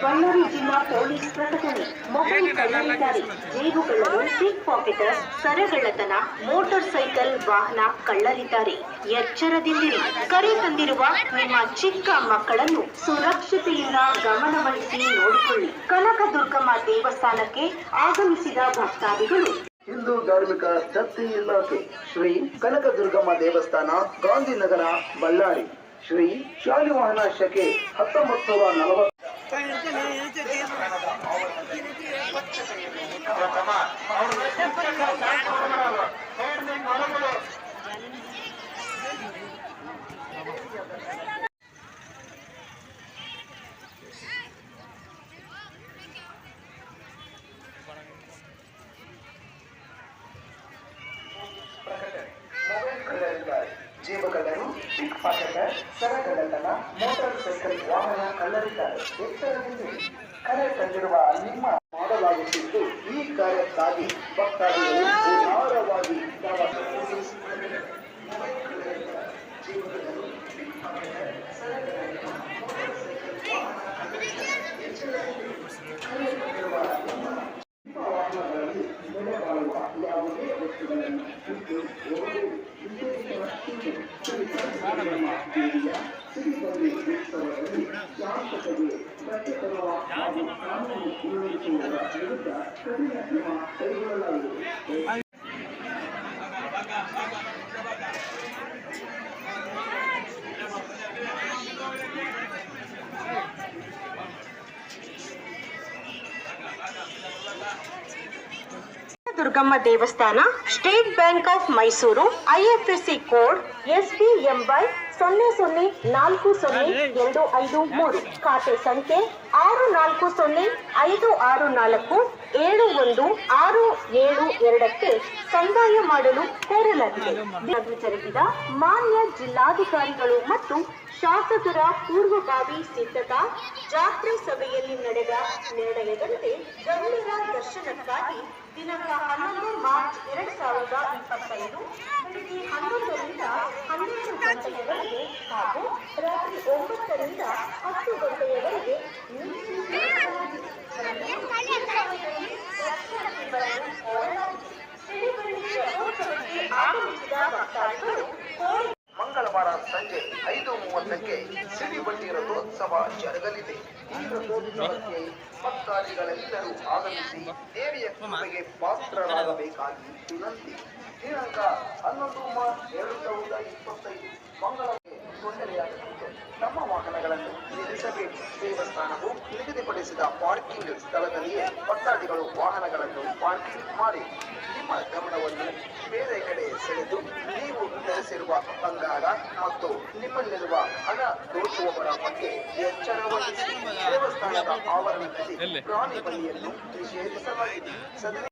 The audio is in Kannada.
ಬಳ್ಳಾರಿ ಜಿಲ್ಲಾ ಪೊಲೀಸ್ ಪ್ರಕಟಣೆ. ಮೊಬೈಲ್ ಕಳ್ಳರಿದ್ದಾರೆ ಜೇಬುಗಳನ್ನು ಪಿಕ್ ಪಾಕೆಟರ್ಸ್ ಸರಗಳ್ಳತನ ಮೋಟಾರ್ ಸೈಕಲ್ ವಾಹನ ಕಳ್ಳರಿದ್ದಾರೆ. ಎಚ್ಚರದಿಂದಿರಿ. ಕರೆ ತಂದಿರುವ ನಿಮ್ಮ ಚಿಕ್ಕ ಮಕ್ಕಳನ್ನು ಸುರಕ್ಷತೆಯಿಂದ ಗಮನವಹಿಸಿ ನೋಡಿಕೊಳ್ಳಿ. ಕನಕದುರ್ಗಮ್ಮ ದೇವಸ್ಥಾನಕ್ಕೆ ಆಗಮಿಸಿದ ಭಕ್ತಾದಿಗಳು. ಹಿಂದೂ ಧಾರ್ಮಿಕ ದತ್ತಿ ಇಲಾಖೆ ಶ್ರೀ ಕನಕದುರ್ಗಮ್ಮ ದೇವಸ್ಥಾನ ಗಾಂಧಿನಗರ ಬಳ್ಳಾರಿ. ಶ್ರೀ ಶಾಲಿವಾಹನ ಶಕೆ ಹತ್ತೊಂಬತ್ತು ನೂರ ನಲವತ್ತು ಪ್ರಕಟಣೆ ಮೊಬೈಲ್ ಕಳ್ಳರಿದ್ದಾರೆ ಜೇಬು ಕಳ್ಳರು ಪಿಕ್ ಪಾಕೆಟರ್ ಸರಗಳ್ಳತನ ಮೋಟಾರ್ ಸೈಕಲ್ ವಾಹನ ಕಳ್ಳರಿದ್ದಾರೆ ಎತ್ತರದಲ್ಲಿ ಕರೆ ತಂದಿರುವ ನಿಮ್ಮ ಮಾಡಲಾಗುತ್ತಿದ್ದು ಈ ಕಾರ್ಯಕ್ಕಾಗಿ ಭಕ್ತಾದಿಗಳು ಉದಾರವಾಗಿ ಯಾವ 私たちはこのように私たちのお話を聞いています。ದುರ್ಗಮ್ಮ ದೇವಸ್ಥಾನ state bank of Mysuru IFSC code S B MY ಸೊನ್ನೆ ಸೊನ್ನೆ ನಾಲ್ಕು ಸೊನ್ನೆ ಎರಡು ಐದು ಮೂರು. ಖಾತೆ ಸಂಖ್ಯೆ ಆರು ನಾಲ್ಕು ಸೊನ್ನೆ ಐದು ಆರು ನಾಲ್ಕು ಏಳು ಒಂದು ಆರು ಏಳು ಎರಡಕ್ಕೆ ಸಂದಾಯ ಮಾಡಲು ಕೋರಲಾಗಿದೆ. ಜರುಗಿದ ಮಾನ್ಯ ಜಿಲ್ಲಾಧಿಕಾರಿಗಳು ಮತ್ತು ಶಾಸಕರ ಪೂರ್ವಭಾವಿ ಸಿದ್ಧತಾ ಜಾತ್ರೆ ಸಭೆಯಲ್ಲಿ ನಡೆದ ನಿರ್ಣಯದಂತೆ ಗಣ್ಯರ ದರ್ಶನಕ್ಕಾಗಿ ದಿನಾಂಕ ಹನ್ನೊಂದು ಮಾರ್ಚ್ ಎರಡ್ ಸಾವಿರದ ಇಪ್ಪತ್ತೈದು ಬೆಳಿಗ್ಗೆ ಹನ್ನೊಂದರಿಂದ ಹನ್ನೆರಡು ಗಂಟೆಯವರೆಗೆ ಹಾಗೂ ರಾತ್ರಿ ಒಂಬತ್ತರಿಂದ ಹತ್ತು ಗಂಟೆಯವರೆಗೆ ನಿಲ್ಲಿಸಲಾಗಿದೆ. ದರ್ಶನಕ್ಕೆ ಬರಲು ಕೋರಲಾಗಿದೆ. ಸಿರಿಬಳ್ಳಿ ರಥೋತ್ಸವಕ್ಕೆ ಆಗಮಿಸಿದ ಮಂಗಳವಾರ ಸಂಜೆ ಐದು ಮೂವತ್ತಕ್ಕೆ ಸಿಡಿಬಂಡಿ ರಥೋತ್ಸವ ಜರುಗಲಿದೆ. ಈ ರಥೋತ್ಸವಕ್ಕೆ ಭಕ್ತಾದಿಗಳೆಲ್ಲರೂ ಆಗಮಿಸಿ ದೇವಿಯ ಕೃಪೆಗೆ ಪಾತ್ರರಾಗಬೇಕಾಗಿ ವಿನಂತಿ. ದಿನಾಂಕ ಹನ್ನೊಂದು ಮಾರ್ಚ್ ಎರಡು ಸಾವಿರದ ಇಪ್ಪತ್ತೈದು. ಮಂಗಳವಾರ ತೊಂದರೆಯಾಗದಂತೆ ತಮ್ಮ ವಾಹನಗಳನ್ನು ನಿಲ್ಲಿಸಬೇಕು. ದೇವಸ್ಥಾನವು ನಿಗದಿಪಡಿಸಿದ ಪಾರ್ಕಿಂಗ್ ಸ್ಥಳದಲ್ಲಿಯೇ ಭಕ್ತಾದಿಗಳು ವಾಹನಗಳನ್ನು ಪಾರ್ಕಿಂಗ್ ಮಾಡಿ. ನಿಮ್ಮ ಗಮನವನ್ನು ಬೇರೆ ಕಡೆ ಸೆಳೆದು ಧರಿಸಿರುವ ಬಂಗಾರ ಮತ್ತು ನಿಮ್ಮಲ್ಲಿರುವ ಹಣ ದೋಷುವವರ ಬಗ್ಗೆ ಎಚ್ಚರ ವಹಿಸಿ ದೇವಸ್ಥಾನದ ಆವರಣದಲ್ಲಿ ಪ್ರಾಣಿ ಬಲಿಯನ್ನು ನಿಷೇಧಿಸಲಾಗಿದೆ.